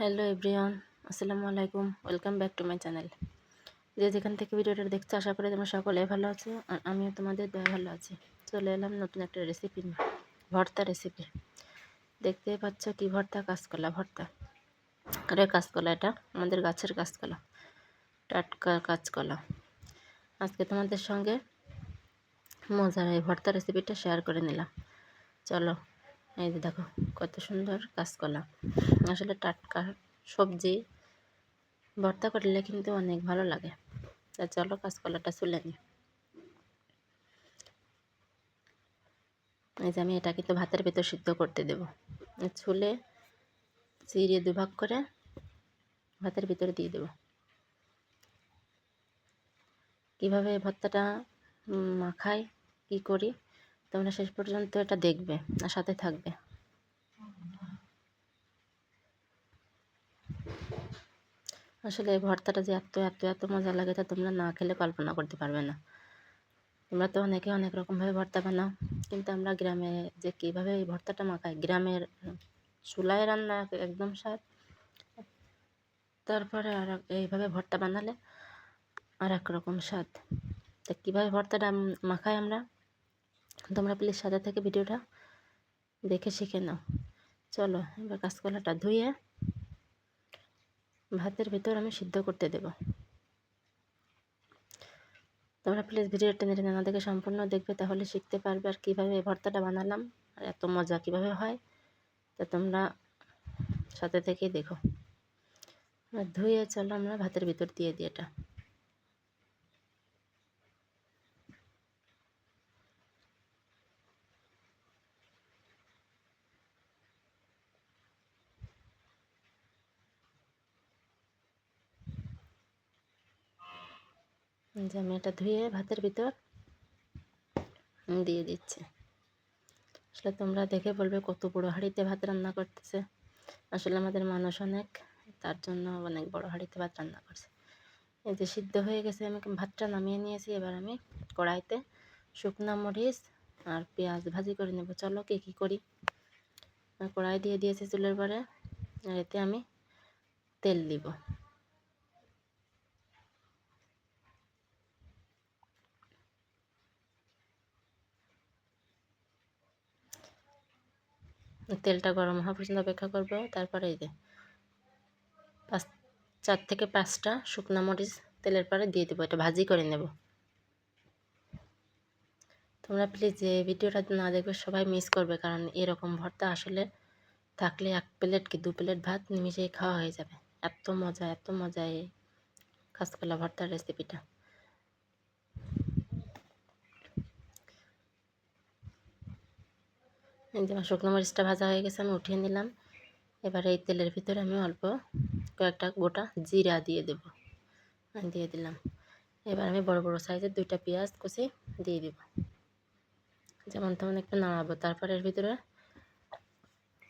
Hello everyone, আসসালামু আলাইকুম, welcome back to my channel. যে যেখান থেকে ভিডিওটা দেখছ, আশা করি তোমরা সকলে ভালো আছো আর আমিও তোমাদের দয়া ভালো আছি। চলে এলাম নতুন একটা রেসিপি ভর্তা রেসিপি দেখতে পাচ্ছ কি ভর্তা? কাঁচকলা ভর্তা। আরে কাঁচকলা এটা, আমাদের গাছের কাঁচকলা। টাটকা কাঁচকলা। আজকে তোমাদের সঙ্গে মজার এই ভর্তা রেসিপিটা শেয়ার করে নিলাম। চলো এই যে দেখো, কত সুন্দর কাঁচকলা আসলে টাটকা সবজি, ভর্তা করলে কিন্তু অনেক ভালো লাগে। তা চলো কাঁচকলাটা চুলে নিই। এই যে আমি এটা কিন্তু ভাতের ভেতর সিদ্ধ করতে দেব। ছুলে চিরিয়ে দুভাগ করে ভাতের ভিতরে দিয়ে দেব। কীভাবে ভর্তাটা মাখাই, কি করি? তোমরা শেষ পর্যন্ত এটা দেখবে আর সাথে থাকবে। আসলে এই ভর্তাটা যে এত এত এত মজা লাগে তা তোমরা না খেলে কল্পনা করতে পারবে না। তোমরা তো অনেকে অনেক রকমভাবে ভর্তা বানাও, কিন্তু আমরা গ্রামে যে কীভাবে এই ভর্তাটা মাখাই, গ্রামের চুলায় রান্না একদম স্বাদ। তারপরে আর এইভাবে ভর্তা বানালে আর এক রকম স্বাদ। তা কীভাবে ভর্তাটা মাখাই আমরা? তোমরা প্লিজ সাথে থেকে ভিডিওটা দেখে শিখে নাও। চলো, এবার কাঁচকলাটা ধুয়ে ভাতের ভিতর আমি সিদ্ধ করতে দেব। তোমরা প্লিজ ভিডিওটা নেড়ে না দেখে সম্পূর্ণ দেখবে, তাহলে শিখতে পারবে আর কীভাবে ভর্তাটা বানালাম আর এত মজা কীভাবে হয়। তা তোমরা সাথে থেকেই দেখো। ধুয়ে চলো আমরা ভাতের ভিতর দিয়ে দিই এটা। যে আমি এটা ধুয়ে ভাতের ভিতর দিয়ে দিচ্ছি। আসলে তোমরা দেখে বলবে কত বড়ো হাঁড়িতে ভাত রান্না করতেছে। আসলে আমাদের মানুষ অনেক, তার জন্য অনেক বড় হাঁড়িতে ভাত রান্না করছে। এই যে সিদ্ধ হয়ে গেছে, আমি ভাতটা নামিয়ে নিয়েছি। এবার আমি কড়াইতে শুকনো মরিচ আর পেঁয়াজ ভাজি করে নেব। চলো কে কী করি? কড়াই দিয়ে দিয়েছি চুলের পরে আর এতে আমি তেল দিব। তেলটা গরম হওয়া পর্যন্ত অপেক্ষা করব। তারপরে এই যে পাঁচ, চার থেকে পাঁচটা শুকনো মরিচ তেলের পরে দিয়ে দেবো, এটা ভাজি করে নেব। তোমরা প্লিজ যে ভিডিওটা না দেখবে, সবাই মিস করবে, কারণ এরকম ভর্তা আসলে থাকলে এক প্লেট কি দু প্লেট ভাত নিমিশেই খাওয়া হয়ে যাবে। এত মজা এত মজা এই কাঁচকলা ভর্তার রেসিপিটা যে আমার শুকনো মরিচটা ভাজা হয়ে গেছে, আমি উঠিয়ে নিলাম। এবারে এই তেলের ভিতরে আমি অল্প কয়েকটা গোটা জিরা দিয়ে দেব। দিয়ে দিলাম। এবার আমি বড় বড় সাইজের দুইটা পেঁয়াজ কুচি দিয়ে দিব। যেমন তেমন একটু নাড়াবো। তারপর এর ভিতরে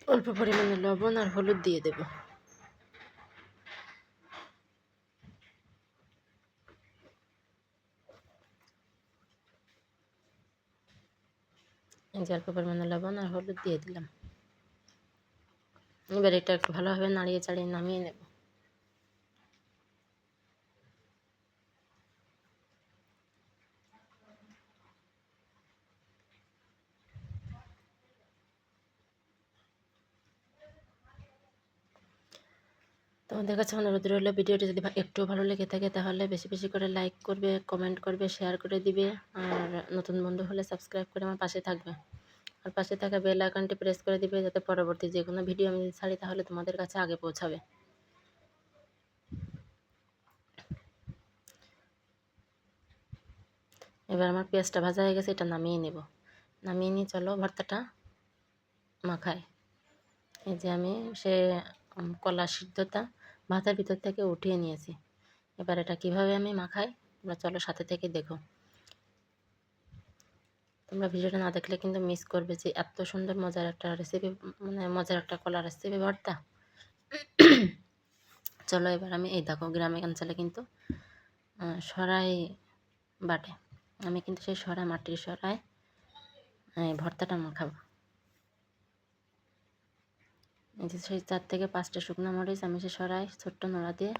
অল্প পরিমাণে লবণ আর হলুদ দিয়ে দেবো। যে পরিমাণে লবণ আর হলুদ দিয়ে দিলাম। এবার এটা একটু ভালোভাবে নাড়িয়ে চাড়িয়ে নামিয়ে নেব। তোমাদের কাছে অনুরোধ রইল ভিডিওটি যদি একটু ভালো লেগে থাকে তাহলে বেশি বেশি করে লাইক করবে কমেন্ট করবে শেয়ার করে দিবে। আর নতুন বন্ধু হলে সাবস্ক্রাইব করে আমার পাশে থাকবে। আর পাশে থাকা বেল আইকনটি প্রেস করে দিবে যাতে পরবর্তী যে কোনো ভিডিও আমি ছাড়ি তাহলে তোমাদের কাছে আগে পৌঁছাবে। এবার আমার পেঁয়াজটা ভাজা হয়ে গেছে, এটা নামিয়ে নেব। নামিয়ে নিয়ে চলো, ভর্তাটা মাখায়। এই যে আমি সে কলা সিদ্ধতা ভাতের ভিতর থেকে উঠিয়ে নিয়েছি। এবার এটা কীভাবে আমি মাখাই তোমরা চলো সাথে থেকে দেখো। তোমরা ভিডিওটা না দেখলে কিন্তু মিস করবে যে এত সুন্দর মজার একটা রেসিপি মানে মজার একটা কলা রেসিপি ভর্তা। চলো এবার আমি, এই দেখো গ্রামে অঞ্চলে কিন্তু সরাই বাটে। আমি কিন্তু সেই সরাই মাটির সরাই ভর্তাটা মাখাবো। যে সেই চার থেকে পাঁচটা শুকনো মরিচ আমি সে সরাই ছোট্ট নোড়া দিয়ে,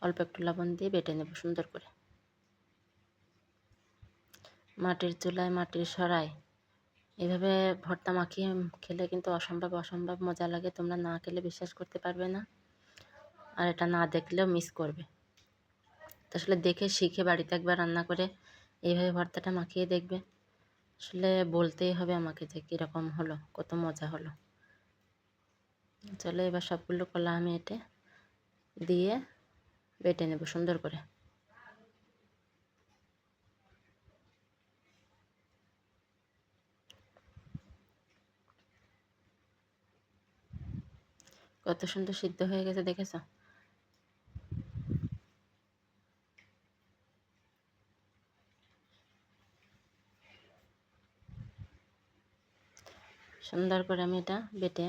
অল্প একটু লবণ দিয়ে বেটে নেব সুন্দর করে। মাটির চুলায় মাটির সরাই। এভাবে ভর্তা মাখিয়ে খেলে কিন্তু অসম্ভব অসম্ভব মজা লাগে, তোমরা না খেলে বিশ্বাস করতে পারবে না। আর এটা না দেখলেও মিস করবে। আসলে দেখে শিখে বাড়িতে একবার রান্না করে এইভাবে ভর্তাটা মাখিয়ে দেখবে। আসলে বলতেই হবে আমাকে যে কীরকম হলো, কত মজা হলো। চলো এবার সবগুলো কলা আমি এটে দিয়ে বেটে নেব সুন্দর করে। কত সুন্দর সিদ্ধ হয়ে গেছে, দেখেছ? সুন্দর করে আমি এটা বেটে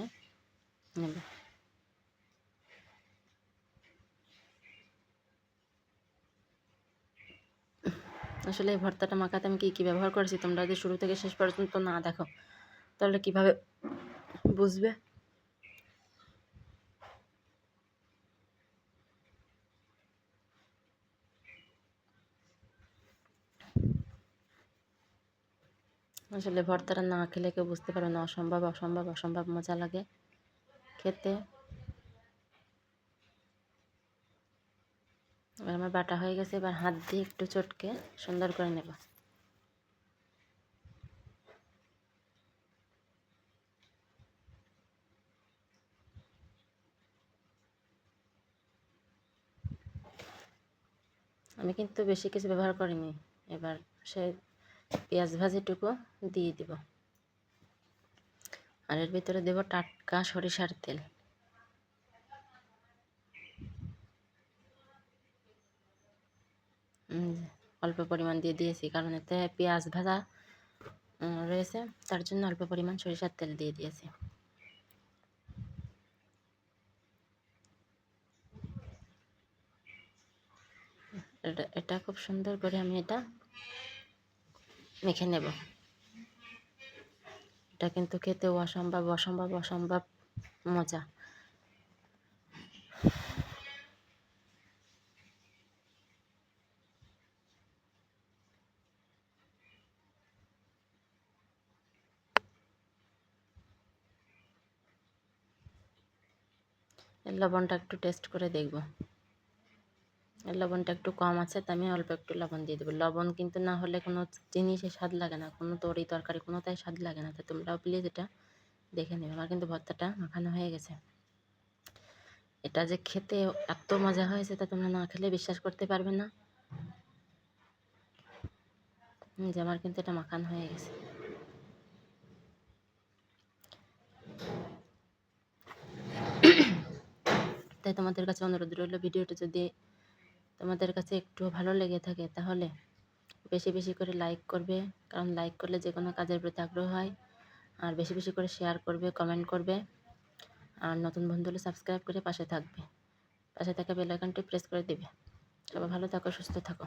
আসলে এই ভর্তাটা মাখাতে আমি কী কী ব্যবহার করেছি তোমরা যদি শুরু থেকে শেষ পর্যন্ত না দেখো, তাহলে কীভাবে বুঝবে? আসলে ভর্তাটা না খেলে কেউ বুঝতে পারবে না, অসম্ভব অসম্ভব অসম্ভব মজা লাগে। খেতে। এবার আমার বাটা হয়ে গেছে, এবার হাত দিয়ে একটু চটকে সুন্দর করে নেব। আমি কিন্তু বেশি কিছু ব্যবহার করিনি, এবার সে পেঁয়াজ ভাজিটুকু দিয়ে দিব। আর এর ভিতরে দেব টাটকা সরিষার তেল। অল্প পরিমাণ দিয়ে দিয়েছি, কারণ এতে পেঁয়াজ ভাজা রয়েছে, তার জন্য অল্প পরিমাণ সরিষার তেল দিয়ে দিয়েছি। এটা খুব সুন্দর করে আমি এটা মেখে নেব। এটা কিন্তু খেতেও অসম্ভব অসম্ভব অসম্ভব মজা। লবণটা একটু টেস্ট করে দেখব। লবণটা একটু কম আছে তাই আমি অল্প একটু লবণ দিয়ে দেবো। লবণ কিন্তু না হলে কোনো জিনিসে স্বাদ লাগে না, কোনো তরি তরকারি কোনোটাই স্বাদ লাগে না। তো তোমরাও প্লিজ এটা দেখে নেবে। আমার কিন্তু ভর্তাটা মাখানো হয়ে গেছে। এটা যে খেতে এত মজা হয়েছে, তা তোমরা না খেলে বিশ্বাস করতে পারবে না। যে আমার কিন্তু এটা মাখানো হয়ে গেছে। তাই তোমাদের কাছে অনুরোধ রইল, ভিডিওটা যদি তোমাদের কাছে একটু ভালো লেগে থাকে তাহলে বেশি বেশি করে লাইক করবে। কারণ লাইক করলে যে কোনো কাজের প্রতি আগ্রহ হয়। আর বেশি বেশি করে শেয়ার করবে কমেন্ট করবে। আর নতুন বন্ধু হলে সাবস্ক্রাইব করে পাশে থাকবে। পাশে থাকা বেল আইকনটি প্রেস করে দেবে। সবাই ভালো থাকো, সুস্থ থাকো।